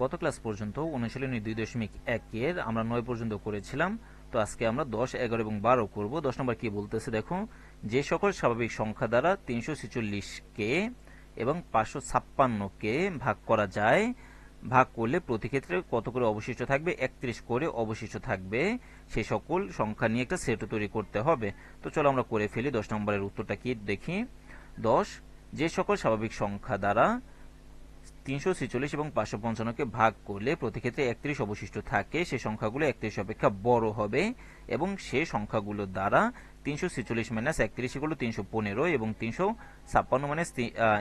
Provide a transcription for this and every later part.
গত ক্লাস পর্যন্ত অনুশীলনী দুই দশমিক একের আমরা নয় পর্যন্ত করেছিলাম, তো আজকে আমরা দশ, এগারো এবং বারো করব। দশ নম্বর কি বলতেছে দেখো? যে সকল স্বাভাবিক সংখ্যা দ্বারা তিনশো কে এবং পাঁচশো কে ভাগ করা যায়, ভাগ করলে প্রতি ক্ষেত্রে কত করে অবশিষ্ট থাকবে? একত্রিশ করে অবশিষ্ট থাকবে। সেই সকল সংখ্যা নিয়ে একটা সেট তৈরি করতে হবে। তো চলো আমরা করে ফেলি, দশ নম্বরের উত্তরটা কি দেখি? দশ, যে সকল স্বাভাবিক সংখ্যা দ্বারা তিনশো ছেচল্লিশ এবং পাঁচশো পঞ্চান্নকে ভাগ করলে প্রতি ক্ষেত্রে একত্রিশ অবশিষ্ট থাকে। সে সংখ্যাগুলো একত্রিশ অপেক্ষা বড় হবে এবং সে সংখ্যাগুলো দ্বারা তিনশো ছেচল্লিশ মাইনাস একত্রিশ এগুলো তিনশো পনেরো এবং তিনশো ছাপ্পান্ন মাইনাস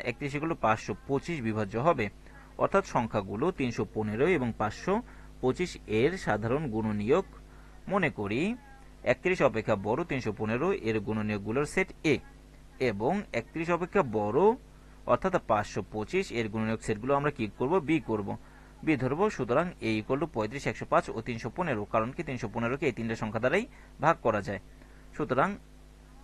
একত্রিশ এগুলো পাঁচশো পঁচিশ বিভাজ্য হবে। অর্থাৎ সংখ্যাগুলো তিনশো পনেরো এবং পাঁচশো পঁচিশ এর সাধারণ গুণনীয়ক। মনে করি একত্রিশ অপেক্ষা বড় তিনশো পনেরো এর গুণনীয়কগুলোর সেট এ এবং একত্রিশ অপেক্ষা বড় অর্থাৎ পাঁচশো পঁচিশ এর গুণনীয়ক সেটগুলো আমরা কি করব? বি করব। বি ধরবো, সুতরাং এ ইকুয়াল টু পঁয়ত্রিশ, একশো পাঁচ ও তিনশো পনেরো, কারণ কি তিনশো পনেরোকে এই তিনটে সংখ্যা দ্বারাই ভাগ করা যায়। সুতরাং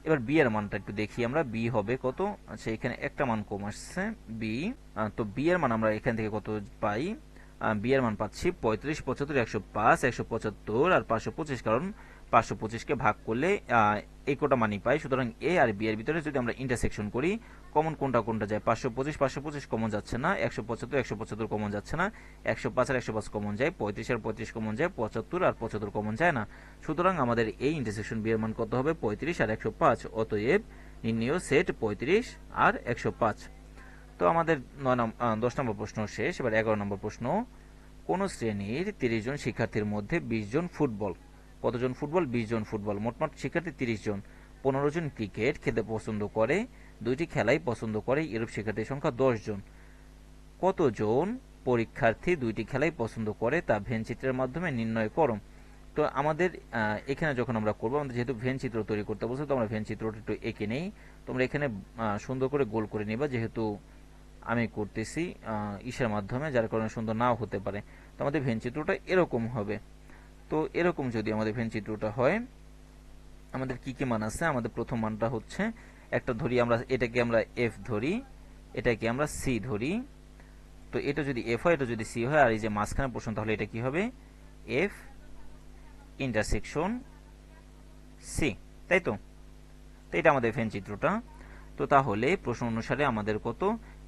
এবার বি এর মানটা একটু দেখি আমরা। বি হবে কত? আচ্ছা এখানে একটা মান কম আসছে বি তো বি এর মান আমরা এখান থেকে কত পাই? বি এর মান পাচ্ছি পঁয়ত্রিশ, পঁচাত্তর, একশো পাঁচ, একশো পঁচাত্তর আর পাঁচশো পঁচিশ, কারণ পাঁচশো পঁচিশকে ভাগ করলে এই কোটা মানি পাই। সুতরাং এ আর বি এর ভিতরে যদি আমরা ইন্টারসেকশন করি কমন কোনটা কোনটা যায়? পাঁচশো পঁচিশ পাঁচশো পঁচিশ কমন যাচ্ছে না, একশো পঁচাত্তর একশো পঁচাত্তর কমন যাচ্ছে না, একশো পাঁচ আর একশো পাঁচ কমন যায়, পঁয়ত্রিশ আর পঁয়ত্রিশ কমন যায়, পঁচাত্তর আর পঁচাত্তর কমন যায় না। সুতরাং আমাদের এই ইন্টারসেকশন বি এর মান কত হবে? পঁয়ত্রিশ আর একশো পাঁচ। অতএব নির্ণয় সেট পঁয়ত্রিশ আর একশো পাঁচ। তো আমাদের নয় দশ নম্বর প্রশ্ন শেষ। এবার এগারো নম্বর প্রশ্ন। কোন শ্রেণির তিরিশ জন শিক্ষার্থীর মধ্যে বিশ জন ফুটবল? কতজন ফুটবল? বিশ জন ফুটবল। মোটমাট শিক্ষার্থী তিরিশ জন। পনেরো জন ক্রিকেট খেলতে পছন্দ করে। দুইটি খেলাই পছন্দ করে। এরূপ শিক্ষার্থীর সংখ্যা দশ জন। কতজন পরীক্ষার্থী দুইটি খেলাই পছন্দ করে তা ভেন চিত্রের মাধ্যমে নির্ণয় করো। তো আমাদের এখানে যখন আমরা করব, আমাদের যেহেতু ভেন চিত্র তৈরি করতে বলছে, তো আমরা ভেন চিত্রটা একটু এঁকে নেই। তোমরা এখানে সুন্দর করে গোল করে নিবা। যেহেতু আমি করতেছি ইসের মাধ্যমে, যার কারণে সুন্দর নাও হতে পারে। তো আমাদের ভেন চিত্রটা এরকম হবে। তো এরকম যদি আমাদের ভেন চিত্রটা হয়, আমাদের কি কি মান আছে? আমাদের প্রথম মানটা হচ্ছে, একটা ধরি আমরা, এটাকে আমরা এফ ধরি, এটাকে আমরা সি ধরি। তো এটা যদি এফ হয়, এটা যদি সি হয়, আর এই যে মাঝখানে প্রশ্ন তাহলে এটা কি হবে? এফ ইন্টারসেকশন সি তাই তো? তো এটা আমাদের ফেন চিত্রটা। তো তাহলে প্রশ্ন অনুসারে আমাদের কত?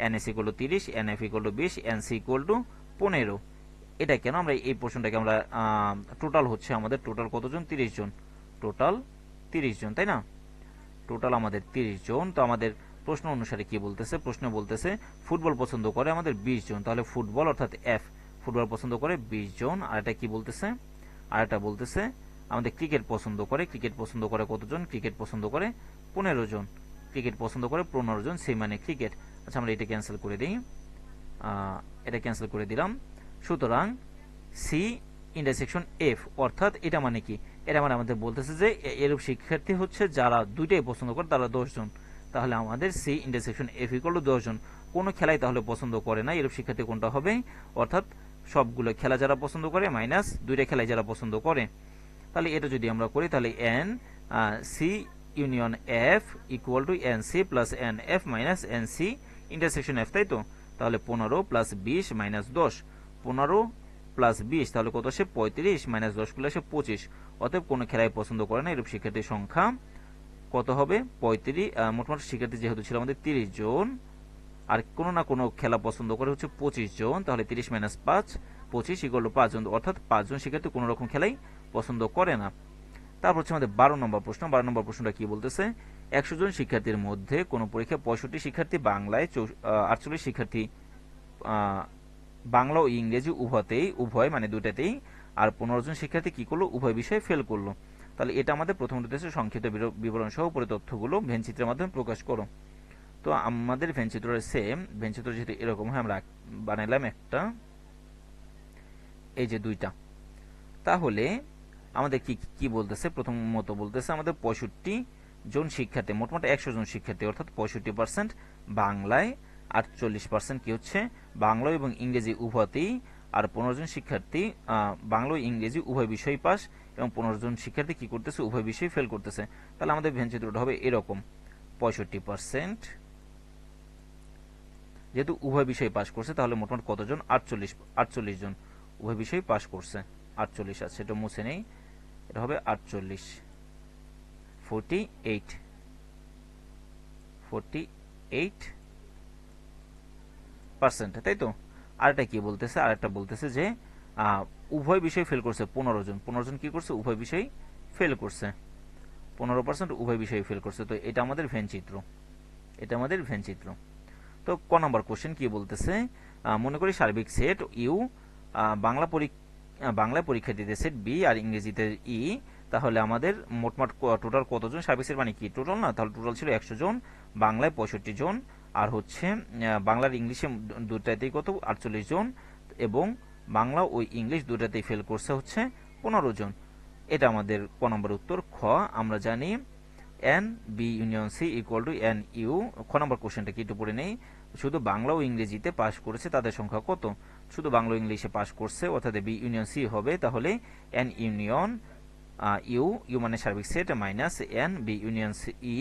এন এস টু তিরিশ এন এফ ইকুয়াল টু বিশ এন সি ইকুয়াল টু পনেরো। এটা কেন? আমরা এই প্রশ্নটাকে আমরা টোটাল হচ্ছে আমাদের টোটাল কতজন? তিরিশ জন। টোটাল তিরিশ জন, তাই না? টোটাল আমাদের তিরিশ জন। তো আমাদের প্রশ্ন অনুসারে কি বলতেছে? প্রশ্ন বলতেছে ফুটবল পছন্দ করে আমাদের বিশ জন। তাহলে ফুটবল অর্থাৎ এফ ফুটবল পছন্দ করে বিশ জন। আর এটা কি বলতেছে? আর এটা বলতেছে, আমাদের ক্রিকেট পছন্দ করে ক্রিকেট পছন্দ করে কতজন? ক্রিকেট পছন্দ করে পনেরো জন। ক্রিকেট পছন্দ করে পনেরো জন, সেই মানে ক্রিকেট আচ্ছা আমরা এটা ক্যান্সেল করে দিই। এটা ক্যান্সেল করে দিলাম। সুতরাং সি ইন্টারসেকশন এফ অর্থাৎ এটা মানে কি? এটা মানে আমাদের বলতেছে যে এরূপ শিক্ষার্থী হচ্ছে যারা দুইটাই পছন্দ করে, তারা দশজন তাহলে আমাদের C intersection F equal to দশজন কোনো খেলাই তাহলে পছন্দ করে না, এরূপ শিক্ষার্থী কোনটা হবে? অর্থাৎ সবগুলো খেলা যারা পছন্দ করে মাইনাস দুইটা খেলাই যারা পছন্দ করে। তাহলে এটা যদি আমরা করি, তাহলে N C union F equal to N C plus N F minus N C intersection F তাই তো? তাহলে পনেরো প্লাস বিশ মাইনাস দশ। পনেরো প্লাস বিশ, তাহলে কত আসে পঁয়ত্রিশ মাইনাস দশ করলে আসে পঁচিশ। অতএব কোনো খেলায় পছন্দ করে না, এরূপ শিক্ষার্থীর সংখ্যা কত হবে? পঁয়ত্রিশ মোটামুটি শিক্ষার্থী যেহেতু ছিল আমাদের তিরিশ জন, আর কোনো না কোনো খেলা পছন্দ করে হচ্ছে পঁচিশ জন, তাহলে তিরিশ মাইনাস পাঁচ, পঁচিশ ইগল পাঁচজন অর্থাৎ পাঁচজন শিক্ষার্থী কোনো রকম খেলাই পছন্দ করে না। তারপর হচ্ছে আমাদের বারো নম্বর প্রশ্ন, বারো নম্বর প্রশ্নটা কি বলতেছে? একশো জন শিক্ষার্থীর মধ্যে কোনো পরীক্ষায় পঁয়ষট্টি শিক্ষার্থী, বাংলায় আটচল্লিশ শিক্ষার্থী বাংলা ও ইংরেজি উভয়তেই, উভয় মানে দুটাতেই আর পনেরো জন শিক্ষার্থী কি করল? উভয় বিষয়ে ফেল করল। তাহলে এটা আমাদের প্রথম উদ্দেশ্য সংক্ষিপ্ত বিবরণ সহ উপরে তথ্যগুলো ভেনচিত্রের মাধ্যমে প্রকাশ করো। তো আমাদের ভেনচিত্রের সেম ভেনচিত্র যেহেতু এরকম হয়, আমরা বানাইলাম একটা। এই যে দুইটা। তাহলে আমাদের কি কি বলতেছে? প্রথমত বলতেছে আমাদের পঁয়ষট্টি জন শিক্ষার্থী, মোটামুটি একশো জন শিক্ষার্থী, অর্থাৎ পঁয়ষট্টি পার্সেন্ট বাংলায় আটচল্লিশ পার্সেন্ট কি হচ্ছে? বাংলা এবং ইংরেজি উভয়তেই, আর পনেরো জন শিক্ষার্থী বাংলা ও ইংরেজি উভয় বিষয় পাস, এবং পনেরো জন শিক্ষার্থী কি করতেছে? উভয় বিষয় ফেল করতেছে। তাহলে আমাদের ভেন চিত্রটা হবে এরকম, পঁয়ষট্টি পার্সেন্ট যেহেতু উভয় বিষয় পাশ করছে, তাহলে মোটমাট কতজন? আটচল্লিশ আটচল্লিশ জন উভয় বিষয় পাশ করছে। আটচল্লিশ আছে, এটা মুছে নেই। এটা হবে আটচল্লিশ। Forty eight forty eight percent, তাই তো? আরেকটা কি বলতেছে? আরেকটা বলতেছে যে উভয় বিষয় ফেল করছে পনেরো জন। পনেরো জন কি করছে? উভয় বিষয় ফেল করছে। পনেরো পার্সেন্ট উভয় বিষয়ে ফেল করছে। তো এটা আমাদের ভেন চিত্র। এটা আমাদের ভেন চিত্র। তো ক নম্বর কোশ্চেন কি বলতেছে? মনে করি সার্বিক সেট ইউ বাংলা পরীক্ষা বাংলায় পরীক্ষা দিতে সেট বি আর ইংরেজিতে ই তাহলে আমাদের মোটমাট টোটাল কতজন? সার্বিক সেট মানে কি? টোটাল না? তাহলে টোটাল ছিল একশো জন। বাংলায় পঁয়ষট্টি জন। আর হচ্ছে বাংলার ইংলিশে দুটাতেই কত? আটচল্লিশ জন এবং বাংলা ও ইংলিশ দুটাতেই ফেল করছে হচ্ছে পনেরো জন। এটা আমাদের ক নম্বর উত্তর? খ, আমরা জানি N B union C equal to N U খ নম্বর কোশ্চেনটা কি একটু পড়ে নেই? শুধু বাংলা ও ইংরেজিতে পাশ করেছে, তাদের সংখ্যা কত? শুধু বাংলা ইংলিশে পাশ করছে, অর্থাৎ বি ইউনিয়ন সি হবে, তাহলে এন ইউনিয়ন ইউ ইউ মানে সার্বিক set minus N B union C E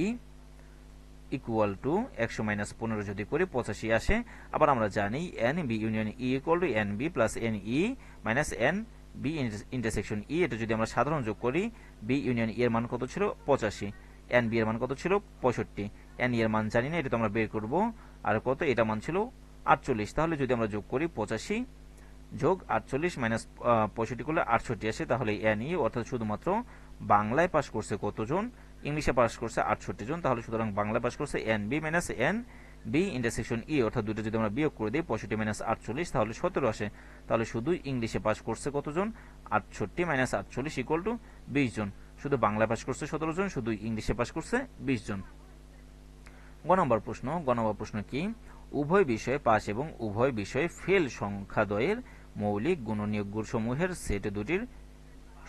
equal to একশো মাইনাস পনেরো যদি করে, পঁচাশি আসে। আবার আমরা জানি N B union E equal to N B plus N E minus N B intersection E এটা যদি আমরা সাধারণ যোগ করি বি ইউনিয়ন ই এর মান কত ছিল? পঁচাশি। এন বি এর মান কত ছিল? পঁয়ষট্টি। এন ই এর মান জানি না, এটা তো আমরা বের করব। আর কত? এটা মান ছিল আটচল্লিশ। তাহলে যদি আমরা যোগ করি পঁচাশি যোগ আটচল্লিশ মাইনাস পঁয়ষট্টি করলে আটষট্টি আসে, তাহলে এন ই অর্থাৎ শুধুমাত্র বাংলায় পাশ করছে কতজন? ইংলিশে পাস করছে আটষট্টি জন, তাহলে সুতরাং বাংলা পাস করছে N B minus N B intersection E অর্থাৎ দুটো যদি আমরা বিয়োগ করে দিই, পঁয়ষট্টি মাইনাস আটচল্লিশ, তাহলে সতেরো আসে। তাহলে শুধু ইংলিশে পাস করছে কতজন? আটষট্টি মাইনাস আটচল্লিশ ইকুয়াল টু বিশ জন। শুধু বাংলা পাস করছে সতেরো জন, শুধু ইংলিশে পাস করছে বিশ জন। গ নম্বর প্রশ্ন, গ নম্বর প্রশ্ন কি? উভয় বিষয়ে পাস এবং উভয় বিষয়ে ফেল সংখ্যাদ্বয়ের মৌলিক গুণনীয় গুণসমূহের সেট দুটির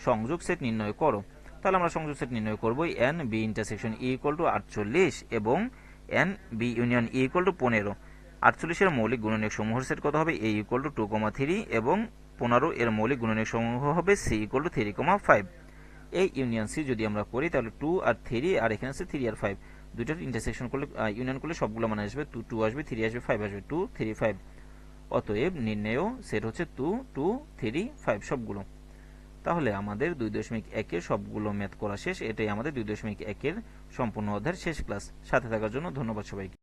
সংযোগ সেট নির্ণয় করো। তাহলে আমরা সংযোগ সেট নির্ণয় করব N B intersection E equal to আটচল্লিশ এবং N B union E equal to পনেরো। আটচল্লিশের মৌলিক গুণনীয় সমূহের সেট কত হবে? A equal to two comma three এবং পনেরো এর মৌলিক গুণনীয় সমূহ হবে C equal to three comma five এই ইউনিয়ন সি যদি আমরা করি, তাহলে টু আর থ্রি আর এখানে আছে থ্রি আর ফাইভ দুইটার ইন্টারসেকশন করলে ইউনিয়ন করলে সবগুলো মানে আসবে টু টু আসবে থ্রি আসবে ফাইভ আসবে টু থ্রি ফাইভ অতএব নির্ণয় সেট হচ্ছে টু টু থ্রি ফাইভ সবগুলো। তাহলে আমাদের দুই দশমিক একের সবগুলো ম্যাথ করা শেষ, এটাই আমাদের দুই দশমিক একের সম্পূর্ণ অধ্যায়ের শেষ ক্লাস সাথে থাকার জন্য ধন্যবাদ সবাইকে।